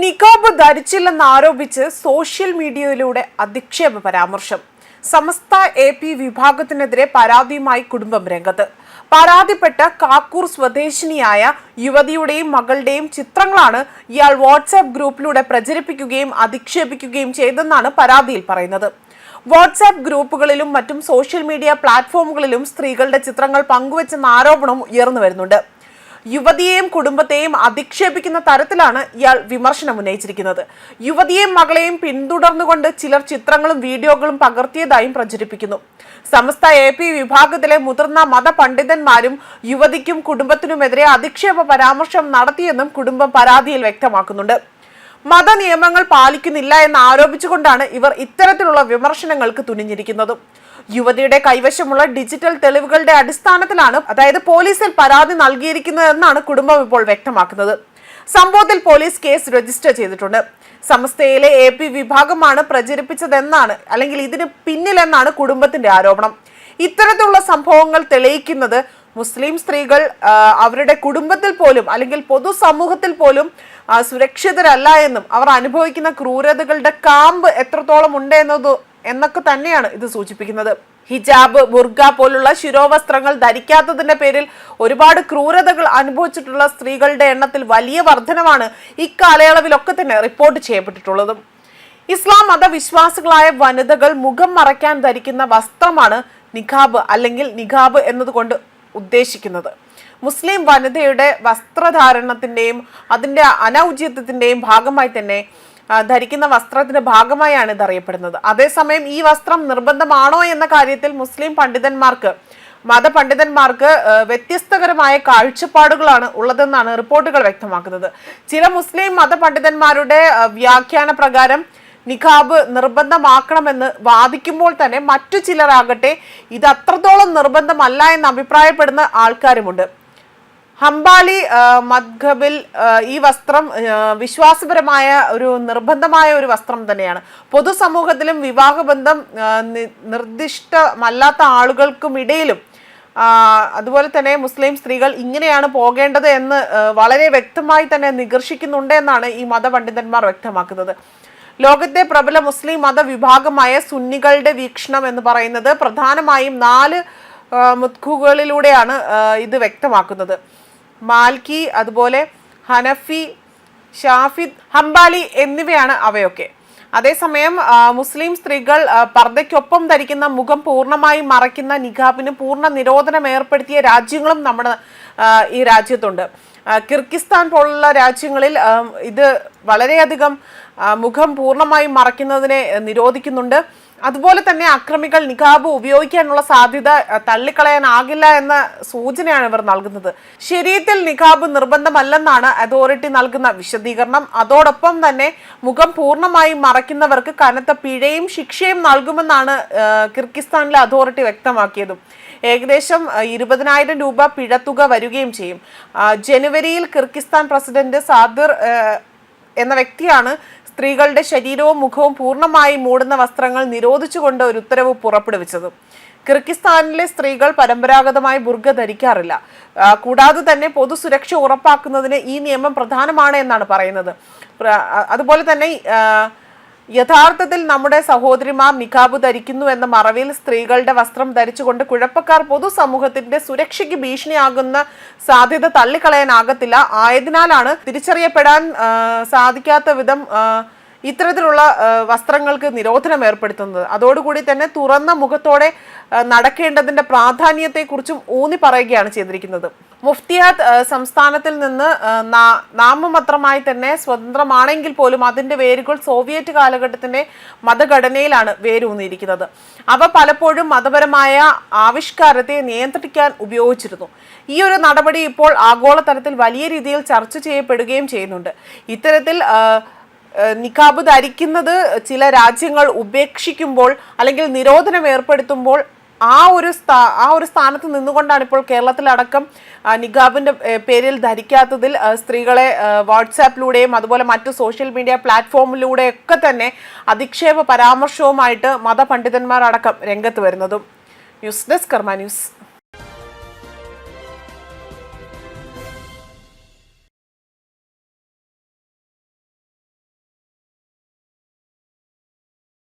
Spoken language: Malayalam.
നിക്കാബ് ധരിച്ചില്ലെന്നാരോപിച്ച് സോഷ്യൽ മീഡിയയിലൂടെ അധിക്ഷേപ പരാമർശം. സമസ്ത എ പി വിഭാഗത്തിനെതിരെ പരാതിയുമായി കുടുംബം രംഗത്ത്. പരാതിപ്പെട്ട കാക്കൂർ സ്വദേശിനിയായ യുവതിയുടെയും മകളുടെയും ചിത്രങ്ങളാണ് ഇയാൾ വാട്സാപ്പ് ഗ്രൂപ്പിലൂടെ പ്രചരിപ്പിക്കുകയും അധിക്ഷേപിക്കുകയും ചെയ്തെന്നാണ് പരാതിയിൽ പറയുന്നത്. വാട്സാപ്പ് ഗ്രൂപ്പുകളിലും മറ്റും സോഷ്യൽ മീഡിയ പ്ലാറ്റ്ഫോമുകളിലും സ്ത്രീകളുടെ ചിത്രങ്ങൾ പങ്കുവച്ചെന്ന ആരോപണം ഉയർന്നു വരുന്നുണ്ട്. യുവതിയെയും കുടുംബത്തെയും അധിക്ഷേപിക്കുന്ന തരത്തിലാണ് ഇയാൾ വിമർശനം ഉന്നയിച്ചിരിക്കുന്നത്. യുവതിയെയും മകളെയും പിന്തുടർന്നുകൊണ്ട് ചിലർ ചിത്രങ്ങളും വീഡിയോകളും പകർത്തിയതായും പ്രചരിപ്പിക്കുന്നു. സമസ്ത എ പി വിഭാഗത്തിലെ മുതിർന്ന മതപണ്ഡിതന്മാരും യുവതിക്കും കുടുംബത്തിനുമെതിരെ അധിക്ഷേപ പരാമർശം നടത്തിയെന്നും കുടുംബം പരാതിയിൽ വ്യക്തമാക്കുന്നുണ്ട്. മത നിയമങ്ങൾ പാലിക്കുന്നില്ല എന്ന് ആരോപിച്ചുകൊണ്ടാണ് ഇവർ ഇത്തരത്തിലുള്ള വിമർശനങ്ങൾക്ക് തുനിഞ്ഞിരിക്കുന്നത്. യുവതിയുടെ കൈവശമുള്ള ഡിജിറ്റൽ തെളിവുകളുടെ അടിസ്ഥാനത്തിലാണ് അതായത് പോലീസിൽ പരാതി നൽകിയിരിക്കുന്നതെന്നാണ് കുടുംബം ഇപ്പോൾ വ്യക്തമാക്കുന്നത്. സംഭവത്തിൽ പോലീസ് കേസ് രജിസ്റ്റർ ചെയ്തിട്ടുണ്ട്. സമസ്തയിലെ എ പി വിഭാഗമാണ് പ്രചരിപ്പിച്ചതെന്നാണ് അല്ലെങ്കിൽ ഇതിന് പിന്നിലെന്നാണ് കുടുംബത്തിന്റെ ആരോപണം. ഇത്തരത്തിലുള്ള സംഭവങ്ങൾ തെളിയിക്കുന്നത് മുസ്ലിം സ്ത്രീകൾ അവരുടെ കുടുംബത്തിൽ പോലും അല്ലെങ്കിൽ പൊതുസമൂഹത്തിൽ പോലും സുരക്ഷിതരല്ല എന്നും അവർ അനുഭവിക്കുന്ന ക്രൂരതകളുടെ കാമ്പ് എത്രത്തോളം ഉണ്ട് എന്നത് എന്നൊക്കെ തന്നെയാണ് ഇത് സൂചിപ്പിക്കുന്നത്. ഹിജാബ് ബുർഗ പോലുള്ള ശിരോവസ്ത്രങ്ങൾ ധരിക്കാത്തതിന്റെ പേരിൽ ഒരുപാട് ക്രൂരതകൾ അനുഭവിച്ചിട്ടുള്ള സ്ത്രീകളുടെ എണ്ണത്തിൽ വലിയ വർധനമാണ് ഇക്കാലയളവിലൊക്കെ തന്നെ റിപ്പോർട്ട് ചെയ്യപ്പെട്ടിട്ടുള്ളതും. ഇസ്ലാം മതവിശ്വാസികളായ വനിതകൾ മുഖം മറയ്ക്കാൻ ധരിക്കുന്ന വസ്ത്രമാണ് നിഖാബ് അല്ലെങ്കിൽ നിഖാബ് എന്നതുകൊണ്ട് ഉദ്ദേശിക്കുന്നത്. മുസ്ലിം വനിതയുടെ വസ്ത്രധാരണത്തിന്റെയും അതിന്റെ അനൗചിത്വത്തിന്റെയും ഭാഗമായി തന്നെ ധരിക്കുന്ന വസ്ത്രത്തിന്റെ ഭാഗമായാണ് ഇത് അറിയപ്പെടുന്നത് അതേസമയം ഈ വസ്ത്രം നിർബന്ധമാണോ എന്ന കാര്യത്തിൽ മുസ്ലിം പണ്ഡിതന്മാർക്ക് മതപണ്ഡിതന്മാർക്ക് വ്യത്യസ്തകരമായ കാഴ്ചപ്പാടുകളാണ് ഉള്ളതെന്നാണ് റിപ്പോർട്ടുകൾ വ്യക്തമാക്കുന്നത്. ചില മുസ്ലിം മതപണ്ഡിതന്മാരുടെ വ്യാഖ്യാന പ്രകാരം നിഖാബ് നിർബന്ധമാക്കണമെന്ന് വാദിക്കുമ്പോൾ തന്നെ മറ്റു ചിലരാകട്ടെ ഇത് അത്രത്തോളം നിർബന്ധമല്ല എന്ന് അഭിപ്രായപ്പെടുന്ന ആൾക്കാരുമുണ്ട്. ഹംബാലി ആ, മദ്ഹബിൽ ഈ വസ്ത്രം വിശ്വാസപരമായ ഒരു നിർബന്ധമായ ഒരു വസ്ത്രം തന്നെയാണ്. പൊതുസമൂഹത്തിലും വിവാഹബന്ധം നിർദ്ദിഷ്ടമല്ലാത്ത ആളുകൾക്കും ഇടയിലും അതുപോലെ തന്നെ മുസ്ലിം സ്ത്രീകൾ ഇങ്ങനെയാണ് പോകേണ്ടത് എന്ന് വളരെ വ്യക്തമായി തന്നെ നികർഷിക്കുന്നുണ്ട് എന്നാണ് ഈ മതപണ്ഡിതന്മാർ വ്യക്തമാക്കുന്നത്. ലോകത്തെ പ്രബല മുസ്ലിം മതവിഭാഗമായ സുന്നികളുടെ വീക്ഷണം എന്ന് പറയുന്നത് പ്രധാനമായും നാല് മുത്കുകളിലൂടെയാണ് ഇത് വ്യക്തമാക്കുന്നത്. മാൽക്കി അതുപോലെ ഹനഫി ഷാഫിദ് ഹംബാലി എന്നിവയാണ് അവയൊക്കെ. അതേസമയം മുസ്ലിം സ്ത്രീകൾ പർദ്ദയ്ക്കൊപ്പം ധരിക്കുന്ന മുഖം പൂർണമായി മറയ്ക്കുന്ന നിഖാബിന് പൂർണ നിരോധനം ഏർപ്പെടുത്തിയ രാജ്യങ്ങളും നമ്മുടെ ഈ രാജ്യത്തുണ്ട്. കിർഗിസ്ഥാൻ പോലുള്ള രാജ്യങ്ങളിൽ ഇത് വളരെയധികം മുഖം പൂർണമായും മറയ്ക്കുന്നതിനെ നിരോധിക്കുന്നുണ്ട്. അതുപോലെ തന്നെ അക്രമികൾ നിഖാബ് ഉപയോഗിക്കാനുള്ള സാധ്യത തള്ളിക്കളയാനാകില്ല എന്ന സൂചനയാണ് ഇവർ നൽകുന്നത്. ശരീരത്തിൽ നിഖാബ് നിർബന്ധമല്ലെന്നാണ് അതോറിറ്റി നൽകുന്ന വിശദീകരണം. അതോടൊപ്പം തന്നെ മുഖം പൂർണമായും മറയ്ക്കുന്നവർക്ക് കനത്ത പിഴയും ശിക്ഷയും നൽകുമെന്നാണ് കിർഗിസ്ഥാനിലെ അതോറിറ്റി വ്യക്തമാക്കിയതും. ഏകദേശം ഇരുപതിനായിരം രൂപ പിഴത്തുക വരികയും ചെയ്യും. ജനുവരിയിൽ കിർഗിസ്ഥാൻ പ്രസിഡന്റ് സാദിർ എന്ന വ്യക്തിയാണ് സ്ത്രീകളുടെ ശരീരവും മുഖവും പൂർണമായി മൂടുന്ന വസ്ത്രങ്ങൾ നിരോധിച്ചുകൊണ്ട് ഒരു ഉത്തരവ് പുറപ്പെടുവിച്ചത്. കിർഗിസ്ഥാനിലെ സ്ത്രീകൾ പരമ്പരാഗതമായി ബുർഗ ധരിക്കാറില്ല. കൂടാതെ തന്നെ പൊതുസുരക്ഷ ഉറപ്പാക്കുന്നതിന് ഈ നിയമം പ്രധാനമാണ് എന്നാണ് പറയുന്നത്. അതുപോലെ തന്നെ യഥാർത്ഥത്തിൽ നമ്മുടെ സഹോദരിമാർ നിഖാബ് ധരിക്കുന്നു എന്ന മറവിൽ സ്ത്രീകളുടെ വസ്ത്രം ധരിച്ചുകൊണ്ട് കുഴപ്പക്കാർ പൊതുസമൂഹത്തിന്റെ സുരക്ഷയ്ക്ക് ഭീഷണിയാകുന്ന സാധ്യത തള്ളിക്കളയാനാകത്തില്ല. ആയതിനാലാണ് തിരിച്ചറിയപ്പെടാൻ സാധിക്കാത്ത വിധം ഇത്തരത്തിലുള്ള വസ്ത്രങ്ങൾക്ക് നിരോധനം ഏർപ്പെടുത്തുന്നത്. അതോടുകൂടി തന്നെ തുറന്ന മുഖത്തോടെ നടക്കേണ്ടതിന്റെ പ്രാധാന്യത്തെക്കുറിച്ചും ഊന്നി പറയുകയാണ് ചെയ്തിരിക്കുന്നത്. മുഫ്തിയാത്ത് ആ, സംസ്ഥാനത്തിൽ നിന്ന് നാമമാത്രമായി തന്നെ സ്വതന്ത്രമാണെങ്കിൽ പോലും അതിന്റെ വേരുകൾ സോവിയറ്റ് കാലഘട്ടത്തിന്റെ മതഘടനയിലാണ് വേരൂന്നിയിരിക്കുന്നത്. അവ പലപ്പോഴും മതപരമായ ആവിഷ്കാരത്തെ നിയന്ത്രിക്കാൻ ഉപയോഗിച്ചിരുന്നു. ഈ ഒരു നടപടി ഇപ്പോൾ ആഗോളതലത്തിൽ വലിയ രീതിയിൽ ചർച്ച ചെയ്യപ്പെടുകയും ചെയ്യുന്നുണ്ട്. ഇത്തരത്തിൽ നിക്കാബ് ധരിക്കുന്നത് ചില രാജ്യങ്ങൾ ഉപേക്ഷിക്കുമ്പോൾ അല്ലെങ്കിൽ നിരോധനം ഏർപ്പെടുത്തുമ്പോൾ ആ ഒരു സ്ഥാ ആ ഒരു സ്ഥാനത്ത് നിന്നുകൊണ്ടാണ് ഇപ്പോൾ കേരളത്തിലടക്കം നിഖാബിന്റെ പേരിൽ ധരിക്കാത്തതിൽ സ്ത്രീകളെ വാട്സാപ്പിലൂടെയും അതുപോലെ മറ്റ് സോഷ്യൽ മീഡിയ പ്ലാറ്റ്ഫോമിലൂടെയൊക്കെ തന്നെ അധിക്ഷേപ പരാമർശവുമായിട്ട് മതപണ്ഡിതന്മാരടക്കം രംഗത്ത് വരുന്നതും. News desk Karma news.